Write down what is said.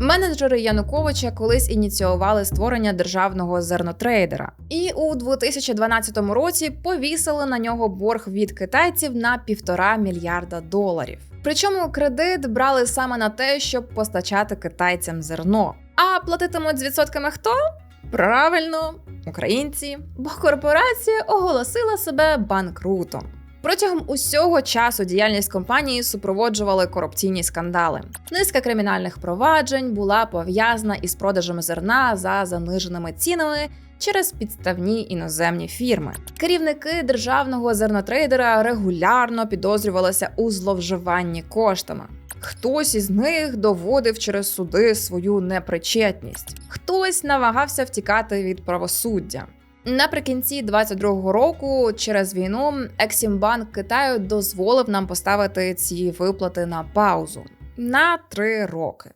Менеджери Януковича колись ініціювали створення державного зернотрейдера, і у 2012 році повісили на нього борг від китайців на півтора мільярда доларів. Причому кредит брали саме на те, щоб постачати китайцям зерно. А платитимуть з відсотками хто? Правильно, українці, бо корпорація оголосила себе банкрутом. Протягом усього часу діяльність компанії супроводжували корупційні скандали. Низка кримінальних проваджень була пов'язана із продажем зерна за заниженими цінами через підставні іноземні фірми. Керівники державного зернотрейдера регулярно підозрювалися у зловживанні коштами. Хтось із них доводив через суди свою непричетність, хтось намагався втікати від правосуддя. Наприкінці 22-го року, через війну, Ексімбанк Китаю дозволив нам поставити ці виплати на паузу на три роки.